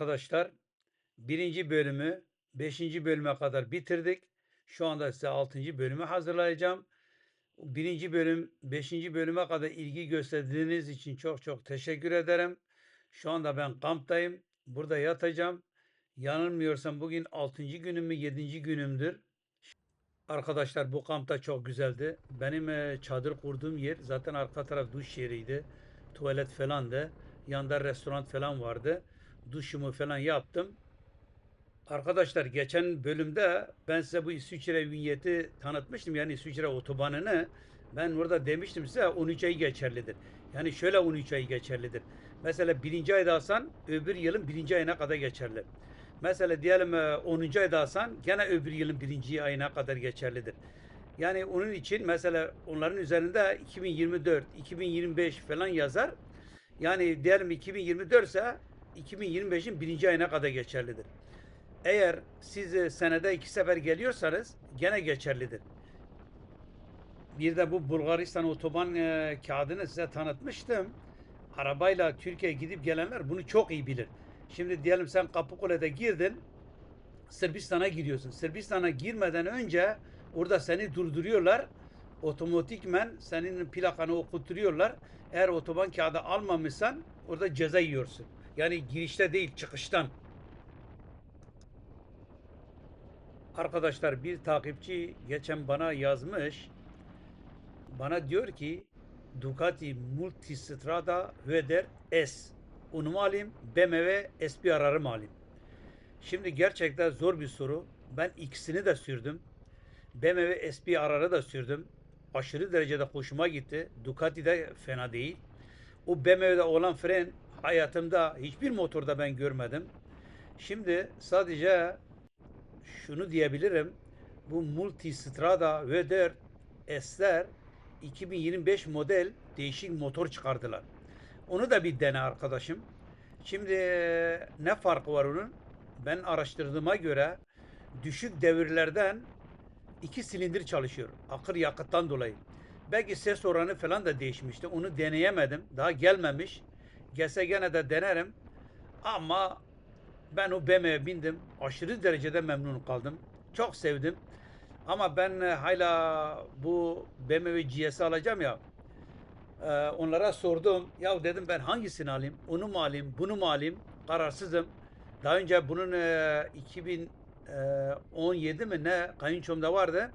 arkadaşlar. Birinci bölümü beşinci bölüme kadar bitirdik. Şu anda size altıncı bölümü hazırlayacağım. Birinci bölüm, beşinci bölüme kadar ilgi gösterdiğiniz için çok çok teşekkür ederim. Şu anda ben kamptayım. Burada yatacağım. Yanılmıyorsam bugün altıncı günüm mü yedinci günümdür. Arkadaşlar bu kampta çok güzeldi. Benim e, çadır kurduğum yer zaten arka taraf duş yeriydi. Tuvalet falan da. Yanında restoran falan vardı. Duşumu falan yaptım. Arkadaşlar geçen bölümde ben size bu İsviçre vinyeti tanıtmıştım. Yani İsviçre otobanını. Ben orada demiştim size 13 ay geçerlidir. Yani şöyle 13 ay geçerlidir. Mesela birinci ayda alsan öbür yılın birinci ayına kadar geçerli. Mesela diyelim e, 10. ayda alsan gene öbür yılın birinci ayına kadar geçerlidir. Yani onun için mesela onların üzerinde 2024, 2025 falan yazar. Yani diyelim 2024 ise 2025'in birinci ayına kadar geçerlidir. Eğer siz e, senede iki sefer geliyorsanız gene geçerlidir. Bir de bu Bulgaristan otoban e, kağıdını size tanıtmıştım. Arabayla Türkiye'ye gidip gelenler bunu çok iyi bilir. Şimdi diyelim sen Kapıkule'de girdin. Sırbistan'a giriyorsun. Sırbistan'a girmeden önce orada seni durduruyorlar. Otomatikmen senin plakanı okutturuyorlar. Eğer otoban kağıdı almamışsan orada ceza yiyorsun. Yani girişte değil çıkıştan. Arkadaşlar bir takipçi geçen bana yazmış. Bana diyor ki Ducati Multistrada Veder S. Onu mu alayım? BMW SPR'ı mı alayım? Şimdi gerçekten zor bir soru. Ben ikisini de sürdüm. BMW SPR'ı da sürdüm. Aşırı derecede hoşuma gitti. Ducati de fena değil. O BMW'de olan fren hayatımda hiçbir motorda ben görmedim. Şimdi sadece şunu diyebilirim. Bu Multistrada V4 S'ler 2025 model değişik motor çıkardılar. Onu da bir dene arkadaşım. Şimdi ne farkı var onun? Ben araştırdığıma göre düşük devirlerden iki silindir çalışıyor. Akır yakıttan dolayı. Belki ses oranı falan da değişmişti. Onu deneyemedim. Daha gelmemiş. Gelse gene de denerim. Ama ben o BMW'ye bindim. Aşırı derecede memnun kaldım. Çok sevdim. Ama ben e, hala bu BMW GS'i alacağım ya. e, onlara sordum. Ya dedim ben hangisini alayım? Onu mu alayım? Bunu mu alayım? Kararsızım. Daha önce bunun e, 2017 mi ne kayınçomda vardı.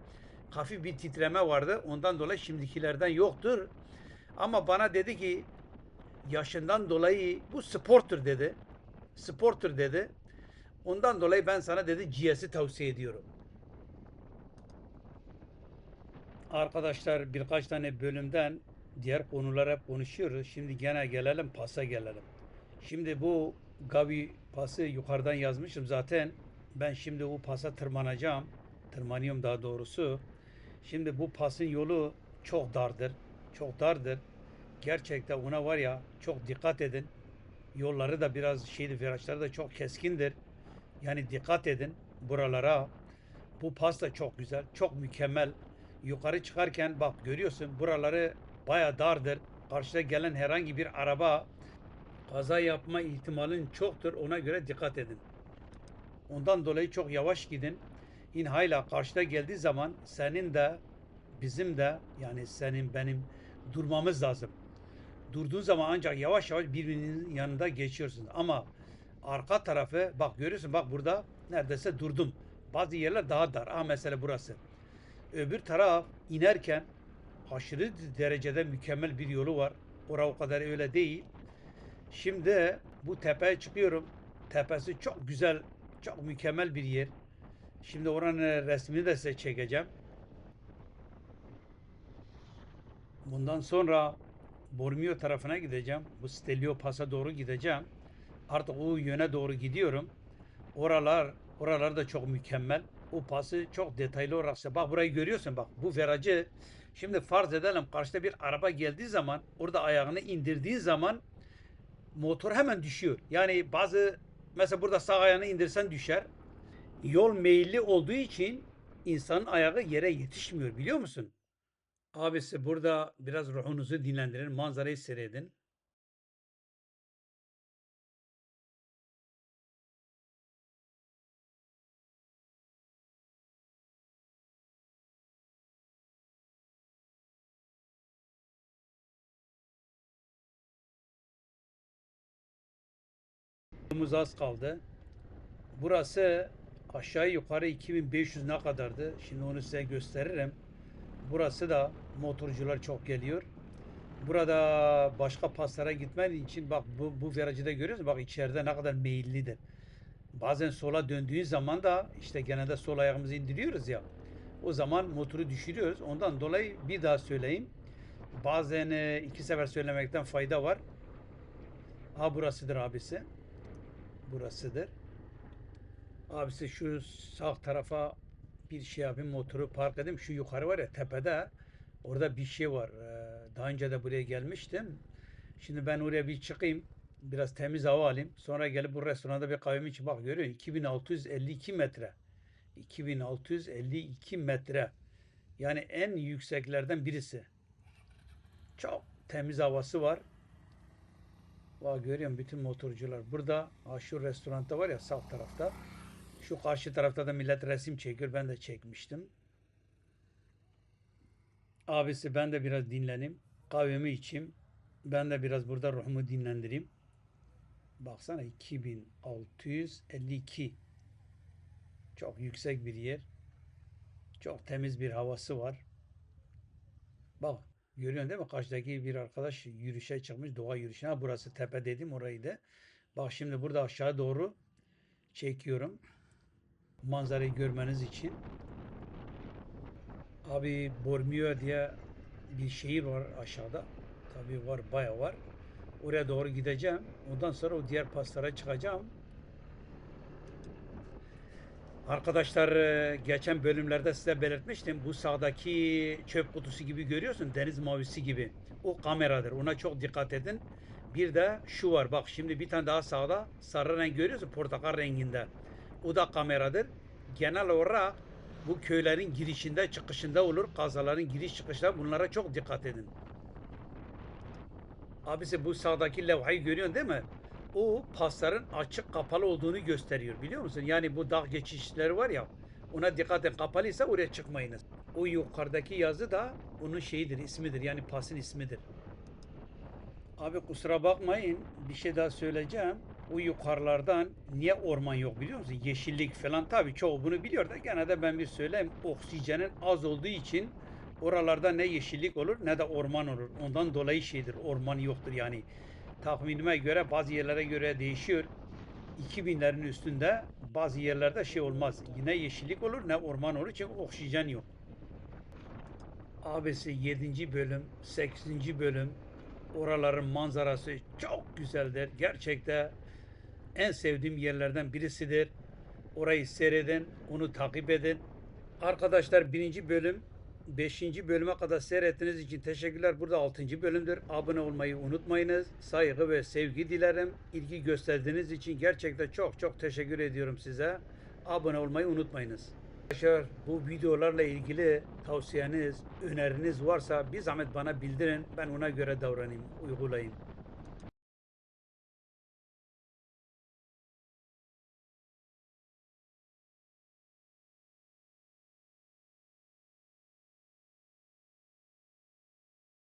Hafif bir titreme vardı. Ondan dolayı şimdikilerden yoktur. Ama bana dedi ki yaşından dolayı bu sportur dedi. Sportur dedi. Ondan dolayı ben sana dedi GS'i tavsiye ediyorum. Arkadaşlar birkaç tane bölümden diğer konular hep konuşuyoruz. Şimdi gene gelelim pasa gelelim. Şimdi bu Gavi pası yukarıdan yazmışım zaten. Ben şimdi bu pasa tırmanacağım. Tırmanıyorum daha doğrusu. Şimdi bu pasın yolu çok dardır. Çok dardır. Gerçekten ona var ya çok dikkat edin. Yolları da biraz şeydi virajları da çok keskindir. Yani dikkat edin buralara. Bu pas da çok güzel. Çok mükemmel. Yukarı çıkarken bak görüyorsun buraları baya dardır. Karşıda gelen herhangi bir araba kaza yapma ihtimalin çoktur. Ona göre dikkat edin. Ondan dolayı çok yavaş gidin. İn hala karşıda geldiği zaman senin de bizim de yani senin benim durmamız lazım. Durduğun zaman ancak yavaş yavaş birbirinin yanında geçiyorsun. Ama arka tarafı bak görüyorsun bak burada neredeyse durdum. Bazı yerler daha dar. Ah mesela burası. Öbür taraf inerken aşırı derecede mükemmel bir yolu var. Ora o kadar öyle değil. Şimdi bu tepeye çıkıyorum. Tepesi çok güzel, çok mükemmel bir yer. Şimdi oranın resmini de size çekeceğim. Bundan sonra Bormio tarafına gideceğim. Bu Stelio Pas'a doğru gideceğim. Artık o yöne doğru gidiyorum. Oralar, oralar da çok mükemmel. O pası çok detaylı olarak Bak burayı görüyorsun bak. Bu virajı şimdi farz edelim karşıda bir araba geldiği zaman orada ayağını indirdiği zaman motor hemen düşüyor. Yani bazı mesela burada sağ ayağını indirsen düşer. Yol meyilli olduğu için insanın ayağı yere yetişmiyor biliyor musun? Abisi burada biraz ruhunuzu dinlendirin. Manzarayı seyredin. Yolumuz az kaldı. Burası aşağı yukarı 2500 ne kadardı? Şimdi onu size gösteririm. Burası da motorcular çok geliyor. Burada başka paslara gitmen için bak bu, bu virajı da görüyorsun. Bak içeride ne kadar meyillidir. Bazen sola döndüğün zaman da işte genelde sol ayağımızı indiriyoruz ya. O zaman motoru düşürüyoruz. Ondan dolayı bir daha söyleyeyim. Bazen e, iki sefer söylemekten fayda var. Ha burasıdır abisi. Burasıdır. Abisi şu sağ tarafa bir şey yapayım motoru park edeyim. Şu yukarı var ya tepede orada bir şey var. Ee, Daha önce de buraya gelmiştim. Şimdi ben oraya bir çıkayım. Biraz temiz hava alayım. Sonra gelip bu restoranda bir kahvemi içip bak görüyor musun? 2652 metre. 2652 metre. Yani en yükseklerden birisi. Çok temiz havası var. Bak görüyorum bütün motorcular. Burada ha, şu restoranda var ya sağ tarafta. Şu karşı tarafta da millet resim çekiyor. Ben de çekmiştim. Abisi ben de biraz dinleneyim. Kahvemi içeyim. Ben de biraz burada ruhumu dinlendireyim. Baksana 2652. Çok yüksek bir yer. Çok temiz bir havası var. Bak görüyorsun değil mi? Karşıdaki bir arkadaş yürüyüşe çıkmış. Doğa yürüyüşüne. Burası tepe dedim orayı Bak şimdi burada aşağı doğru çekiyorum. Manzarayı görmeniz için. Abi Bormio diye bir şehir var aşağıda. Tabii var baya var. Oraya doğru gideceğim. Ondan sonra o diğer paslara çıkacağım. Arkadaşlar e, geçen bölümlerde size belirtmiştim. Bu sağdaki çöp kutusu gibi görüyorsun. Deniz mavisi gibi. O kameradır. Ona çok dikkat edin. Bir de şu var. Bak şimdi bir tane daha sağda sarı renk görüyorsun. Portakal renginde. O da kameradır. Genel olarak bu köylerin girişinde çıkışında olur. Kazaların giriş çıkışında bunlara çok dikkat edin. Abisi bu sağdaki levhayı görüyorsun değil mi? O pasların açık kapalı olduğunu gösteriyor biliyor musun? Yani bu dağ geçişleri var ya ona dikkat edin kapalıysa oraya çıkmayınız. O yukarıdaki yazı da onun şeyidir ismidir yani pasın ismidir. Abi kusura bakmayın bir şey daha söyleyeceğim. O yukarılardan niye orman yok biliyor musun? Yeşillik falan tabii çoğu bunu biliyor da gene de ben bir söyleyeyim. Oksijenin az olduğu için oralarda ne yeşillik olur ne de orman olur. Ondan dolayı şeydir orman yoktur yani. Tahminime göre bazı yerlere göre değişiyor. 2000'lerin üstünde bazı yerlerde şey olmaz. Ne yeşillik olur ne orman olur çünkü oksijen yok. Abisi 7. bölüm, 8. bölüm oraların manzarası çok güzeldir. Gerçekten en sevdiğim yerlerden birisidir. Orayı seyredin, onu takip edin. Arkadaşlar birinci bölüm 5. bölüme kadar seyrettiğiniz için teşekkürler. Burada 6. bölümdür. Abone olmayı unutmayınız. Saygı ve sevgi dilerim. İlgi gösterdiğiniz için gerçekten çok çok teşekkür ediyorum size. Abone olmayı unutmayınız. Arkadaşlar bu videolarla ilgili tavsiyeniz, öneriniz varsa bir zahmet bana bildirin. Ben ona göre davranayım, uygulayayım.